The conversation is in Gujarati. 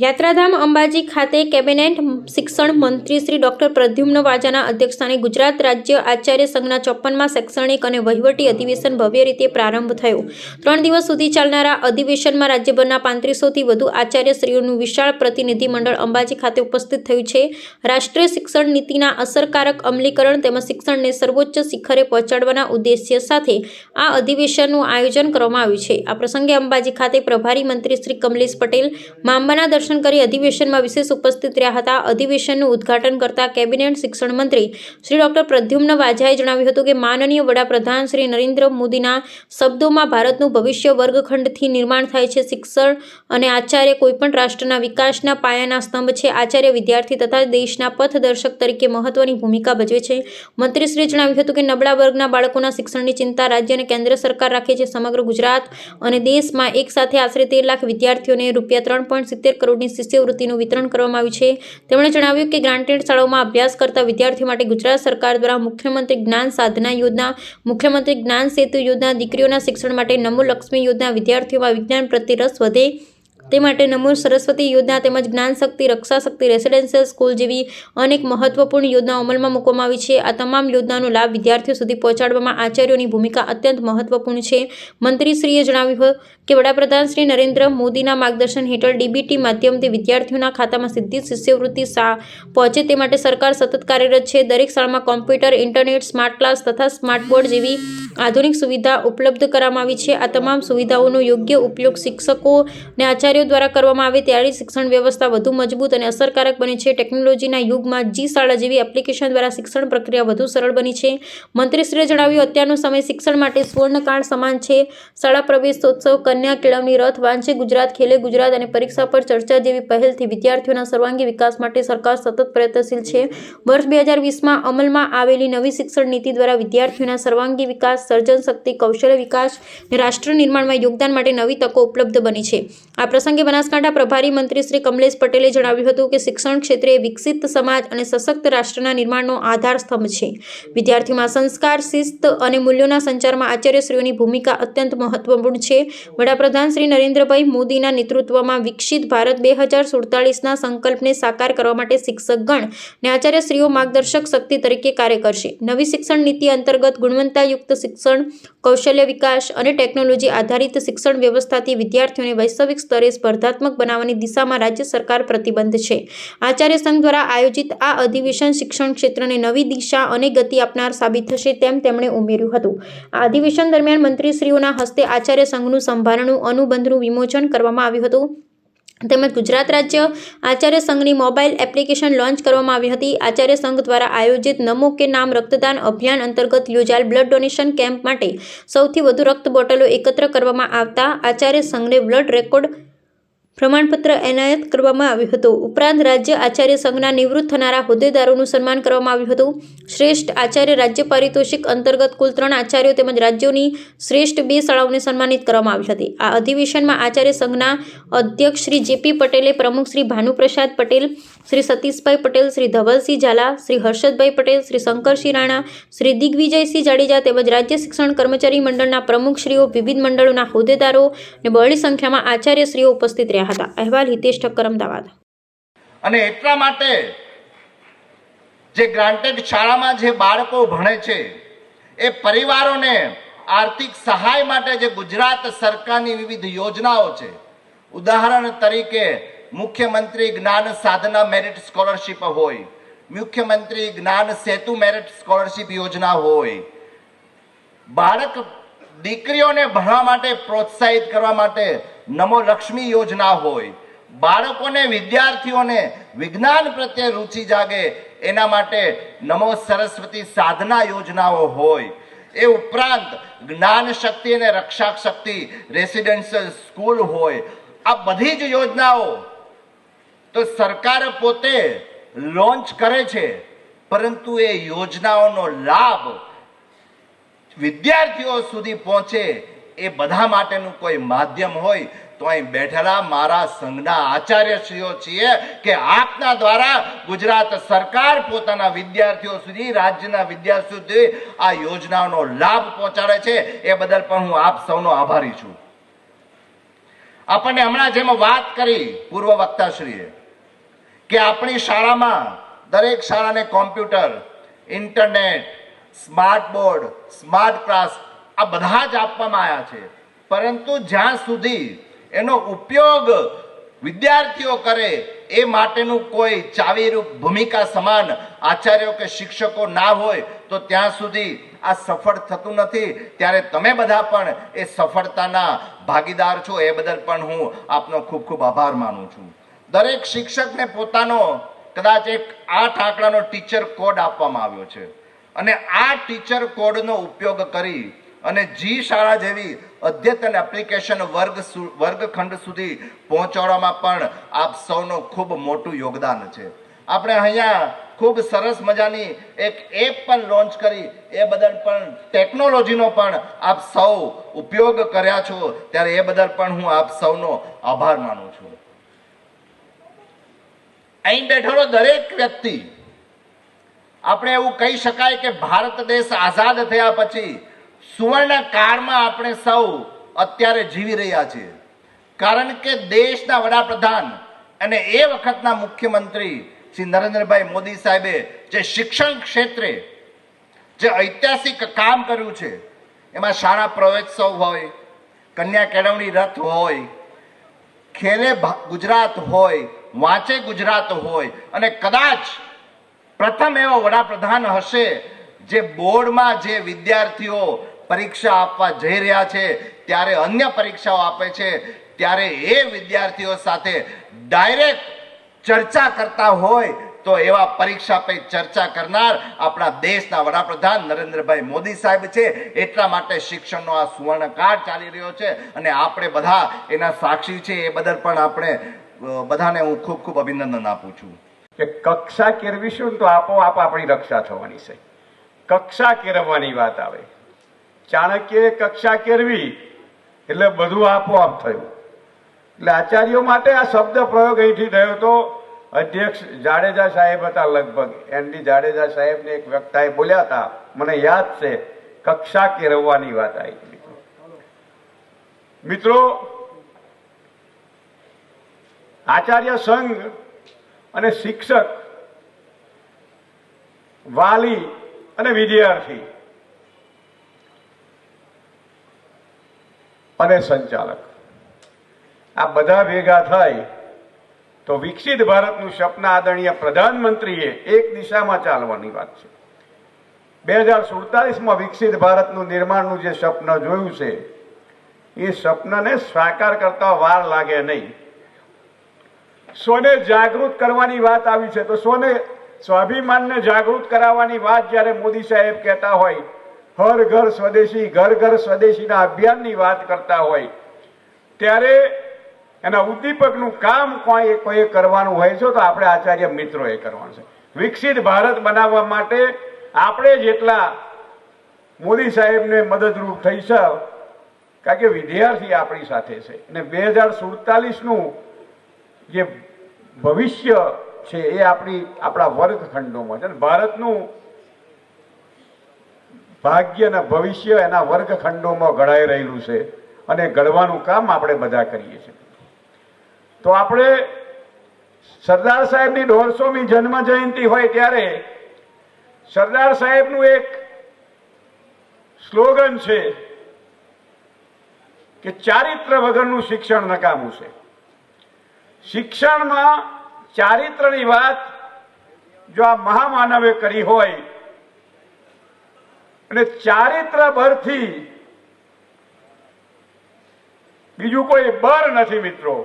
યાત્રાધામ અંબાજી ખાતે કેબિનેટ શિક્ષણ મંત્રી શ્રી ડોક્ટર પ્રદ્યુમ્ન વાજાના અધ્યક્ષસ્થાને ગુજરાત રાજ્ય આચાર્ય સંઘના ચોપ્પનમાં શૈક્ષણિક અને વહીવટી અધિવેશન ભવ્ય રીતે પ્રારંભ થયો. ત્રણ દિવસ સુધી ચાલનારા અધિવેશનમાં રાજ્યભરના પાંત્રીસોથી વધુ આચાર્યશ્રીઓનું વિશાળ પ્રતિનિધિમંડળ અંબાજી ખાતે ઉપસ્થિત થયું છે. રાષ્ટ્રીય શિક્ષણ નીતિના અસરકારક અમલીકરણ તેમજ શિક્ષણને સર્વોચ્ચ શિખરે પહોંચાડવાના ઉદ્દેશ્ય સાથે આ અધિવેશનનું આયોજન કરવામાં આવ્યું છે. આ પ્રસંગે અંબાજી ખાતે પ્રભારી મંત્રી શ્રી કમલેશ પટેલ, માંબાના દર્શન કરી અધિવેશનમાં વિશેષ ઉપસ્થિત રહ્યા હતા. અધિવેશનનું ઉદ્ઘાટન કરતા કેબિનેટ શિક્ષણ મંત્રી શ્રી ડોક્ટર પ્રદ્યુમ્ન વાઝાએ જણાવ્યું હતું કે, માનનીય વડાપ્રધાન શ્રી નરેન્દ્ર મોદીના શબ્દોમાં ભારતનું ભવિષ્ય વર્ગખંડથી નિર્માણ થાય છે. શિક્ષણ અને આચાર્ય કોઈપણ રાષ્ટ્રના વિકાસના પાયાના સ્તંભ છે. આચાર્ય વિદ્યાર્થી તથા દેશના પથદર્શક તરીકે મહત્વની ભૂમિકા ભજવે છે. મંત્રીશ્રીએ જણાવ્યું હતું કે, નબળા વર્ગના બાળકોના શિક્ષણની ચિંતા રાજ્ય અને કેન્દ્ર સરકાર રાખે છે. સમગ્ર ગુજરાત અને દેશમાં એક સાથે આશરે તેર લાખ વિદ્યાર્થીઓને રૂપિયા ત્રણ પોઈન્ટ સિત્તેર કરોડની શિષ્યવૃત્તિનું વિતરણ કરવામાં આવ્યું છે. તેમણે જણાવ્યું કે ગ્રાન્ટેડ શાળાઓમાં અભ્યાસ કરતા વિદ્યાર્થીઓ માટે ગુજરાત સરકાર દ્વારા મુખ્યમંત્રી જ્ઞાન સાધના યોજના, મુખ્યમંત્રી જ્ઞાન સેતુ યોજના, દીકરીઓના શિક્ષણ માટે નમો લક્ષ્મી યોજના, વિદ્યાર્થીઓમાં વિજ્ઞાન પ્રત્યે રસ વધે તે માટે નમો સરસ્વતી યોજના તેમજ જ્ઞાન શક્તિ, રક્ષા શક્તિ, રેસિડેન્શિયલ સ્કૂલ જેવી અનેક મહત્વપૂર્ણ યોજનાઓ અમલમાં મૂકવામાં આવી છે. આ તમામ યોજનાનો લાભ વિદ્યાર્થીઓ સુધી પહોંચાડવામાં આચાર્યોની ભૂમિકા અત્યંત મહત્વપૂર્ણ છે. મંત્રીશ્રીએ જણાવ્યું કે વડાપ્રધાન શ્રી નરેન્દ્ર મોદીના માર્ગદર્શન હેઠળ ડીબીટી માધ્યમથી વિદ્યાર્થીઓના ખાતામાં સીધી શિષ્યવૃત્તિ પહોંચે તે માટે સરકાર સતત કાર્યરત છે. દરેક શાળામાં કોમ્પ્યુટર, ઇન્ટરનેટ, સ્માર્ટ ક્લાસ તથા સ્માર્ટ બોર્ડ જેવી આધુનિક સુવિધા ઉપલબ્ધ કરવામાં આવી છે. આ તમામ સુવિધાઓનો યોગ્ય ઉપયોગ શિક્ષકો અને આચાર્યો દ્વારા કરવામાં આવે ત્યારે શિક્ષણ વ્યવસ્થા વધુ મજબૂત અને અસરકારક બની છે. ટેકનોલોજીના યુગમાં જી શાળા જેવી એપ્લિકેશન દ્વારા શિક્ષણ પ્રક્રિયા વધુ સરળ બની છે. મંત્રીશ્રીએ જણાવ્યું, અત્યારનો સમય શિક્ષણ માટે સુવર્ણકાળ સમાન છે. શાળા પ્રવેશોત્સવ, કન્યા કેળવણી રથ, વાંચે ગુજરાત, ખેલે ગુજરાત અને પરીક્ષા પર ચર્ચા જેવી પહેલથી વિદ્યાર્થીઓના સર્વાંગી વિકાસ માટે સરકાર સતત પ્રયત્નશીલ છે. વર્ષ બે હજાર વીસમાં અમલમાં આવેલી નવી શિક્ષણ નીતિ દ્વારા વિદ્યાર્થીઓના સર્વાંગી વિકાસ સર્જન શક્તિ કૌશલ્ય વિકાસ અને રાષ્ટ્ર નિર્માણમાં યોગદાન માટે નવી તકો ઉપલબ્ધ બની છે. આ પ્રસંગે બનાસકાંઠા પ્રભારી મંત્રી શ્રી કમલેશ પટેલે જણાવ્યું હતું કે શિક્ષણ ક્ષેત્રે વિકસિત સમાજ અને સશક્ત રાષ્ટ્રના નિર્માણનો આધાર સ્તંભ છે. વિદ્યાર્થીઓમાં સંસ્કાર, શિસ્ત અને મૂલ્યોના સંચારમાં આચાર્યશ્રીઓની ભૂમિકા અત્યંત મહત્વપૂર્ણ છે. વડાપ્રધાન શ્રી નરેન્દ્રભાઈ મોદીના નેતૃત્વમાં વિકસિત ભારત બે હજાર સુડતાલીસના સંકલ્પને સાકાર કરવા માટે શિક્ષકગણ અને આચાર્યશ્રીઓ માર્ગદર્શક શક્તિ તરીકે કાર્ય કરશે. નવી શિક્ષણ નીતિ અંતર્ગત ગુણવત્તાયુક્ત શિક્ષણ, કૌશલ્ય વિકાસ અને ટેકનોલોજી આધારિત શિક્ષણ વ્યવસ્થાથી વિદ્યાર્થીઓને વૈશ્વિક સ્તરે સ્પર્ધાત્મક બનાવવાની દિશામાં રાજ્ય સરકાર પ્રતિબદ્ધ છે. આચાર્ય સંઘ દ્વારા આયોજિત આ અધિવેશન શિક્ષણ ક્ષેત્રને નવી દિશા અને ગતિ આપનાર સાબિત થશે તેમ તેમણે ઉમેર્યું હતું. આ અધિવેશન દરમિયાન મંત્રીશ્રીઓના હસ્તે આચાર્ય સંઘનું સંભારણું, અનુબંધનું વિમોચન કરવામાં આવ્યું હતું. તેમજ ગુજરાત રાજ્ય આચાર્ય સંઘની મોબાઈલ એપ્લિકેશન લોન્ચ કરવામાં આવી હતી. આચાર્ય સંઘ દ્વારા આયોજિત નમો કે નામ રક્તદાન અભિયાન અંતર્ગત યોજાયેલ બ્લડ ડોનેશન કેમ્પ માટે સૌથી વધુ રક્ત બોટલો એકત્ર કરવામાં આવતા આચાર્ય સંઘને બ્લડ રેકોર્ડ પ્રમાણપત્ર એનાયત કરવામાં આવ્યું હતું. ઉપરાંત રાજ્ય આચાર્ય સંઘના નિવૃત્ત થનારા હોદ્દેદારોનું સન્માન કરવામાં આવ્યું હતું. શ્રેષ્ઠ આચાર્ય રાજ્ય પારિતોષિક અંતર્ગત કુલ ત્રણ આચાર્યો તેમજ રાજ્યોની શ્રેષ્ઠ બે શાળાઓને સન્માનિત કરવામાં આવી હતી. આ અધિવેશનમાં આચાર્ય સંઘના અધ્યક્ષ શ્રી જેપી પટેલે પ્રમુખ શ્રી ભાનુપ્રસાદ પટેલ શ્રી સતીશભાઈ પટેલ, શ્રી ધવલસિંહ ઝાલા, શ્રી હર્ષદભાઈ પટેલ, શ્રી શંકરસિંહ રાણા, શ્રી દિગ્વિજયસિંહ જાડેજા તેમજ રાજ્ય શિક્ષણ કર્મચારી મંડળના પ્રમુખશ્રીઓ વિવિધ મંડળોના હોદ્દેદારો અને બહોળી સંખ્યામાં આચાર્યશ્રીઓ ઉપસ્થિત રહ્યા હતા. અહેવાલ હિતેશ ઠક્કર, અમદાવાદ. અને એટલા માટે જે ગ્રાન્ટેડ શાળામાં જે બાળકો ભણે છે, એ પરિવારોને આર્થિક સહાય માટે જે ગુજરાત સરકારની વિવિધ યોજનાઓ છે, ઉદાહરણ તરીકે મુખ્યમંત્રી જ્ઞાન સાધના મેરિટ સ્કોલરશિપ હોય, મુખ્યમંત્રી જ્ઞાન સેતુ મેરિટ સ્કોલરશિપ યોજના હોય, બાળક દીકરીઓને ભણવા માટે પ્રોત્સાહિત કરવા માટે નમો લક્ષ્મી યોજના હોય, બાળકોને વિદ્યાર્થીઓને વિજ્ઞાન પ્રત્યે રુચિ જાગે, એના માટે નમો સરસ્વતી સાધના યોજનાઓ હોય. એ ઉપરાંત જ્ઞાન શક્તિ અને રક્ષા શક્તિ રેસિડેન્શિયલ સ્કૂલ હોય. આ બધી જ યોજનાઓ તો સરકાર પોતે લોન્ચ કરે છે. પરંતુ એ યોજનાઓનો લાભ વિદ્યાર્થીઓ સુધી પહોંચે એ બધા માટેનું કોઈ માધ્યમ હોય તો અહીં બેઠેલા મારા સંઘના આચાર્યશ્રીઓ છીએ કે આપના દ્વારા ગુજરાત સરકાર પોતાના વિદ્યાર્થીઓ સુધી, રાજ્યના વિદ્યાર્થીઓ સુધી આ યોજનાઓનો લાભ પહોંચાડે છે. એ બદલ પણ હું આપ સૌનો આભારી છું. આપણને હમણાં જેમ વાત કરી પૂર્વ વક્તાશ્રીએ. કે આપણી શાળામાં દરેક શાળાને computer, internet, smart board, smart class આ બધા જ આપવામાં આવ્યા છે. પરંતુ જ્યાં સુધી એનો ઉપયોગ વિદ્યાર્થીઓ કરે એ માટેનું કોઈ ચાવીરૂપ ભૂમિકા સમાન આચાર્યો કે શિક્ષકો ના હોય, તો ત્યાં સુધી આ સફળ થતું નથી. ત્યારે તમે બધા પણ એ સફળતાના ભાગીદાર છો. એ બદલ પણ હું આપનો ખૂબ ખૂબ આભાર માનું છું. દરેક શિક્ષકને પોતાનો કદાચ એક આઠ આંકડાનો ટીચર કોડ આપવામાં આવ્યો છે. અને આ ટીચર કોડનો ઉપયોગ કરી અને જી શાળા જેવી અદ્યતન એપ્લિકેશન વર્ગ વર્ગખંડ સુધી પહોંચાડવામાં પણ આપ સૌનું ખૂબ મોટું યોગદાન છે. આપણે અહીંયા ખૂબ સરસ મજાની એક એપ પણ લોન્ચ કરી. એ બદલ પણ ટેકનોલોજીનો પણ આપ સૌ ઉપયોગ કર્યા છો. ત્યારે એ બદલ પણ હું આપ સૌનો આભાર માનું છું. અહીં બેઠેલો દરેક વ્યક્તિ, આપણે એવું કહી શકાય કે ભારત દેશ આઝાદ થયા પછી સુવર્ણ કાળમાં આપણે સૌ અત્યારે જીવી રહ્યા છીએ. કારણ કે દેશના વડાપ્રધાન અને એ વખતના મુખ્યમંત્રી શ્રી નરેન્દ્રભાઈ મોદી સાહેબે જે શિક્ષણ ક્ષેત્રે જે ઐતિહાસિક કામ કર્યું છે, એમાં શાળા પ્રવેશોત્સવ હોય કન્યા કેળવણી રથ હોય ખેલે ગુજરાત હોય વાંચે ગુજરાત હોય અને કદાચ પ્રથમ એવો વડાપ્રધાન હશે જે બોર્ડમાં જે વિદ્યાર્થીઓ પરીક્ષા આપવા જઈ રહ્યા છે, ત્યારે અન્ય પરીક્ષાઓ આપે છે, ત્યારે એ વિદ્યાર્થીઓ સાથે ડાયરેક્ટ ચર્ચા કરતા હોય તો એવા પરીક્ષા પે ચર્ચા કરનાર આપણા દેશના વડાપ્રધાન નરેન્દ્રભાઈ મોદી સાહેબ છે. એટલા માટે શિક્ષણનો આ સુવર્ણકાળ ચાલી રહ્યો છે અને આપણે બધા એના સાક્ષી છે એ બદલ પણ આપણે બધાને હું ખૂબ ખૂબ અભિનંદન આપું છું. કે કક્ષા કેરવીશું ને તો આપોઆપ આપણી રક્ષા થવાની છે. કક્ષા કેરવવાની વાત આવે. ચાણક્યએ કક્ષા કેરવી એટલે બધું આપોઆપ થયું. એટલે આચાર્યો માટે આ શબ્દ પ્રયોગ અહીંથી થયો તો અધ્યક્ષ જાડેજા સાહેબ હતા લગભગ. એનડી જાડેજા સાહેબને એક વક્તાએ બોલ્યા હતા, મને યાદ છે, કક્ષા કેરવવાની વાત આવી. મિત્રો આચાર્ય સંઘ અને શિક્ષક, વાલી અને વિદ્યાર્થી અને સંચાલક. આ બધા ભેગા થાય તો વિકસિત ભારતનું સપના આદરણીય પ્રધાનમંત્રીએ એક દિશામાં ચાલવાની વાત છે. બે હજાર સુડતાલીસમાં વિકસિત ભારતનું નિર્માણનું જે સ્વપ્ન જોયું છે, એ સ્વપ્નને સાકાર કરતા વાર લાગે નહીં. સ્વને જાગૃત કરવાની વાત આવી છે. તો સ્વને સ્વાભિમાનને જાગૃત કરાવવાની વાત જ્યારે મોદી સાહેબ કહેતા હોય, હર ઘર સ્વદેશી, ઘર ઘર સ્વદેશીના અભિયાનની વાત કરતા હોય, ત્યારે એના ઉદ્દીપકનું કામ કોઈ કોઈએ કરવાનું હોય છે, તો આપણે આચાર્ય મિત્રોએ કરવાનું છે. વિકસિત ભારત બનાવવા માટે આપણે જેટલા મોદી સાહેબને મદદરૂપ થઈ છે, કારણ કે વિદ્યાર્થી આપણી સાથે છે. અને બે હજાર સુડતાલીસનું જે ભવિષ્ય છે એ આપણી, આપણા વર્ગખંડોમાં છે. ભારતનું ભાગ્ય અને ભવિષ્ય એના વર્ગખંડોમાં ઘડાઈ રહેલું છે અને ઘડવાનું કામ આપણે બધા કરીએ છીએ. તો આપણે સરદાર સાહેબની દોઢસોમી જન્મ જયંતિ હોય ત્યારે સરદાર સાહેબનું એક સ્લોગન છે કે ચારિત્ર વગરનું શિક્ષણ નકામું છે. શિક્ષણમાં ચારિત્રની વાત જો આ મહામાનવે કરી હોય, અને ચારિત્ર બરથી બીજું કોઈ બર નથી મિત્રો.